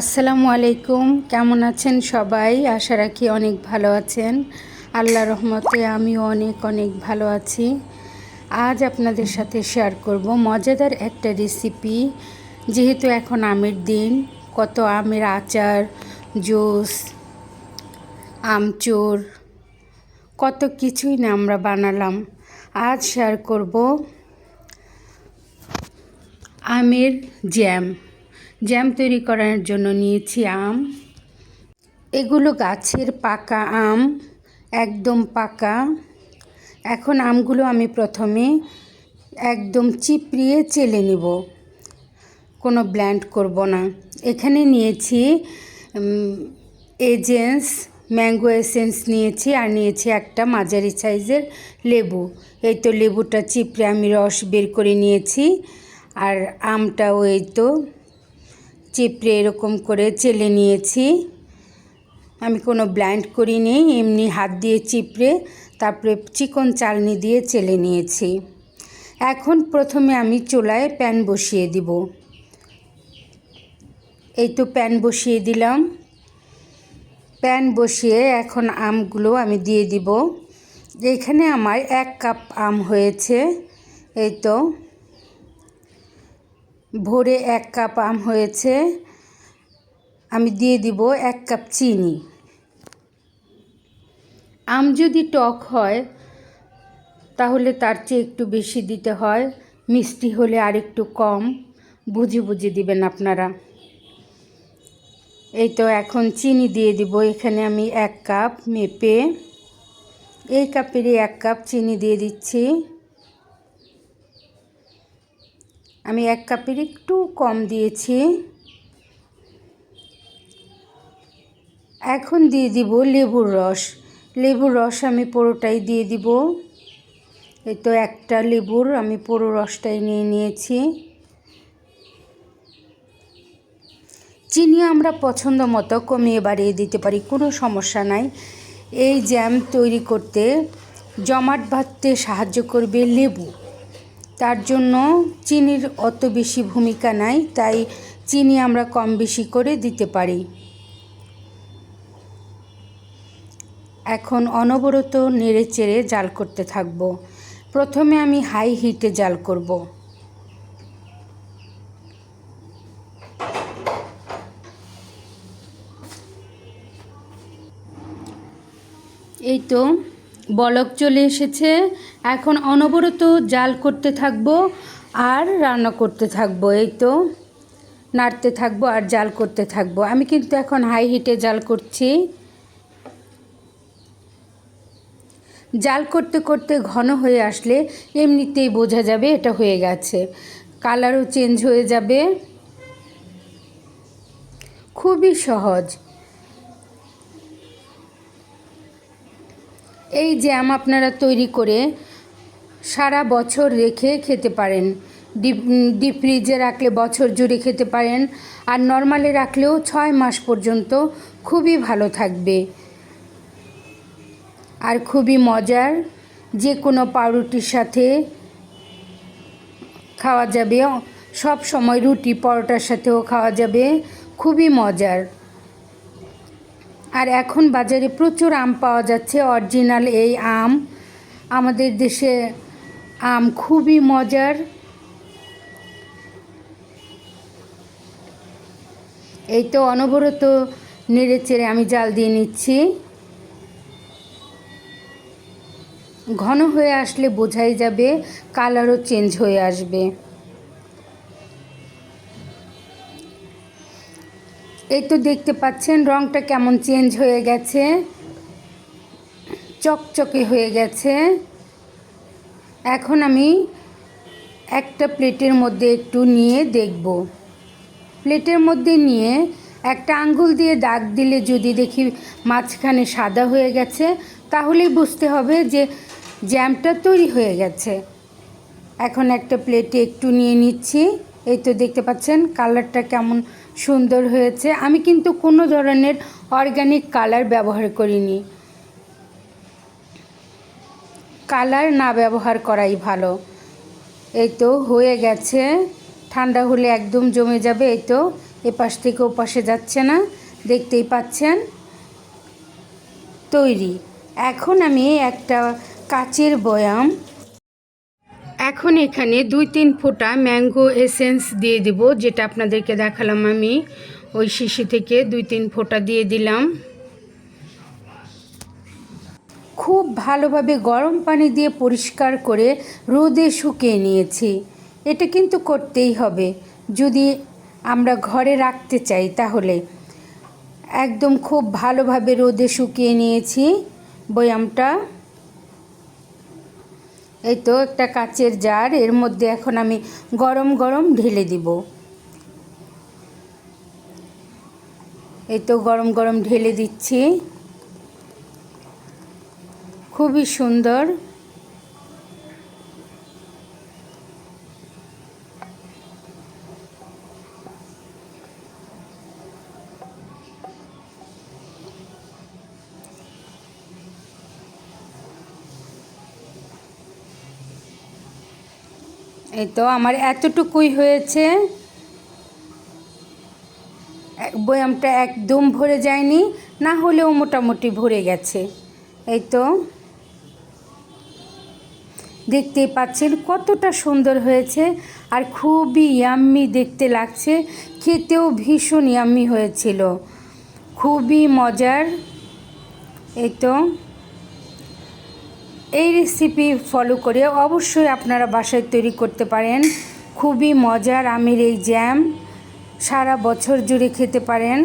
আসসালামু আলাইকুম। কেমন আছেন সবাই? আশা রাখি অনেক ভালো আছেন। আল্লাহ রহমতে আমিও অনেক অনেক ভালো আছি। আজ আপনাদের সাথে শেয়ার করব মজাদার একটা রেসিপি যেহেতু এখন আমের দিন, কত আমের আচার, জুস, আমচুর, কত কিছুই না আমরা বানালাম। আজ শেয়ার করব আমের জ্যাম জ্যাম তৈরি করার জন্য নিয়েছি আম। এগুলো গাছের পাকা আম, একদম পাকা। এখন আমগুলো আমি প্রথমে একদম চিপড়িয়ে চেলে নেব। কোনো ব্ল্যান্ড করব না। এখানে নিয়েছি এজেন্স, ম্যাঙ্গো এসেন্স নিয়েছি আর নিয়েছি একটা মাঝারি সাইজের লেবু। এই তো লেবুটা চিপড়ে আমি রস বের করে নিয়েছি আর আমটাও এই তো চিপড়ে এরকম করে চেলে নিয়েছি। আমি কোনো ব্লাইন্ড করিনি, এমনি হাত দিয়ে চিপড়ে তারপরে চিকন চালনি দিয়ে চেলে নিয়েছি। এখন প্রথমে আমি চুলায় প্যান বসিয়ে দিব। এই তো প্যান বসিয়ে দিলাম। প্যান বসিয়ে এখন আমগুলো আমি দিয়ে দিব। এখানে আমার এক কাপ আম হয়েছে, এই তো। ভোরে এক কাপ আম হয়েছে, আমি দিয়ে দিব এক কাপ চিনি। আম যদি টক হয়, তাহলে তার চেয়ে একটু বেশি দিতে হয়, মিষ্টি হলে আর একটু কম, বুঝে বুঝে দিবেন আপনারা। এই তো এখন চিনি দিয়ে দিব, এখানে আমি এক কাপ মেপে। এই কাপেরই এক কাপ চিনি দিয়ে দিচ্ছি। আমি এক কাপের একটু কম দিয়েছি। এখন দিয়ে দিব লেবুর রস। লেবুর রস আমি পুরোটাই দিয়ে দিব। এই তো একটা লেবুর আমি পুরো রসটাই নিয়ে নিয়েছি। চিনি আমরা পছন্দ মতো কমিয়ে বাড়িয়ে দিতে পারি, কোনো সমস্যা নাই। এই জ্যাম তৈরি করতে জমাট বাঁধতে সাহায্য করবে লেবু। তার জন্য চিনির অত বেশি ভূমিকা নাই, তাই চিনি আমরা কম বেশি করে দিতে পারি। এখন অনবরত নেড়ে চেড়ে জাল করতে থাকব। প্রথমে আমি হাই হিটে জাল করব। এই তো বলক চলে এসেছে। এখন অনবরত জাল করতে থাকব আর রান্না করতে থাকব, এই তো। নাড়তে থাকব আর জাল করতে থাকব। আমি কিন্তু এখন হাই হিটে জাল করছি। জাল করতে করতে ঘন হয়ে আসলে এমনিতেই বোঝা যাবে এটা হয়ে গেছে। কালারও চেঞ্জ হয়ে যাবে। খুবই সহজ। এই জ্যাম আপনারা তৈরি করে সারা বছর রেখে খেতে পারেন। ডিপ ডিপ ফ্রিজে রাখলে বছর জুড়ে খেতে পারেন। আর নর্মালে রাখলেও ছয় মাস পর্যন্ত খুবই ভালো থাকবে। আর খুবই মজার, যে কোনো পাউরুটির সাথে খাওয়া যাবে। সব সময় রুটি, পরোটার সাথেও খাওয়া যাবে। খুবই মজার। আর এখন বাজারে প্রচুর আম পাওয়া যাচ্ছে অরিজিনাল এই আম। আমাদের দেশে আম খুবই মজার। এই তো অনবরত নেড়ে চেড়ে আমি জাল দিয়ে নিচ্ছি। ঘন হয়ে আসলে বোঝাই যাবে কালারও চেঞ্জ হয়ে আসবে। এই তো দেখতে পাচ্ছেন, রংটা কেমন চেঞ্জ হয়ে গেছে। চকচকে হয়ে গেছে। এখন আমি একটা প্লেটের মধ্যে একটু নিয়ে দেখব। প্লেটের মধ্যে নিয়ে একটা আঙ্গুল দিয়ে দাগ দিলে যদি দেখি মাঝখানে সাদা হয়ে গেছে, তাহলেই বুঝতে হবে যে জ্যামটা তৈরি হয়ে গেছে। এখন একটা প্লেটে একটু নিয়ে নিচ্ছি। এই তো দেখতে পাচ্ছেন, কালারটা কেমন সুন্দর হয়েছে। আমি কিন্তু কোনো ধরনের অর্গ্যানিক কালার ব্যবহার করিনি। কালার না ব্যবহার করাই ভালো। এই তো হয়ে গেছে। ঠান্ডা হলে একদম জমে যাবে। এই তো এপাশ থেকে ওপাশে যাচ্ছে না। দেখতেই পাচ্ছেন? তৈরি। এখন আমি একটা কাচের বয়াম এখন এখানে দুই তিন ফোঁটা ম্যাঙ্গো এসেন্স দিয়ে দেব, যেটা আপনাদেরকে দেখালাম আমি। ওই শিশি থেকে দুই তিন ফোঁটা দিয়ে দিলাম। খুব ভালোভাবে গরম পানি দিয়ে পরিষ্কার করে রোদে শুকিয়ে নিয়েছি। এটা কিন্তু করতেই হবে। যদি আমরা ঘরে রাখতে চাই তাহলে। একদম খুব ভালোভাবে রোদে শুকিয়ে নিয়েছি বয়ামটা। এই তো একটা কাচের জার, এর মধ্যে এখন আমি গরম গরম ঢেলে দিব। এই তো গরম গরম ঢেলে দিচ্ছি। খুবই সুন্দর। এই তো আমার এতটুকুই হয়েছে। বয়ামটা একদম ভরে যায়নি, না হলেও মোটামুটি ভরে গেছে। এই তো। দেখতেই পাচ্ছেন কতটা সুন্দর হয়েছে আর খুবই ইয়াম্মি দেখতে লাগছে, খেতেও ভীষণ ইয়াম্মি হয়েছিল। খুবই মজার। এই তো। এই রেসিপি ফলো করে অবশ্যই আপনারা বাসায় তৈরি করতে পারেন। খুবই মজার আমের এই জ্যাম সারা বছর জুড়ে খেতে পারেন।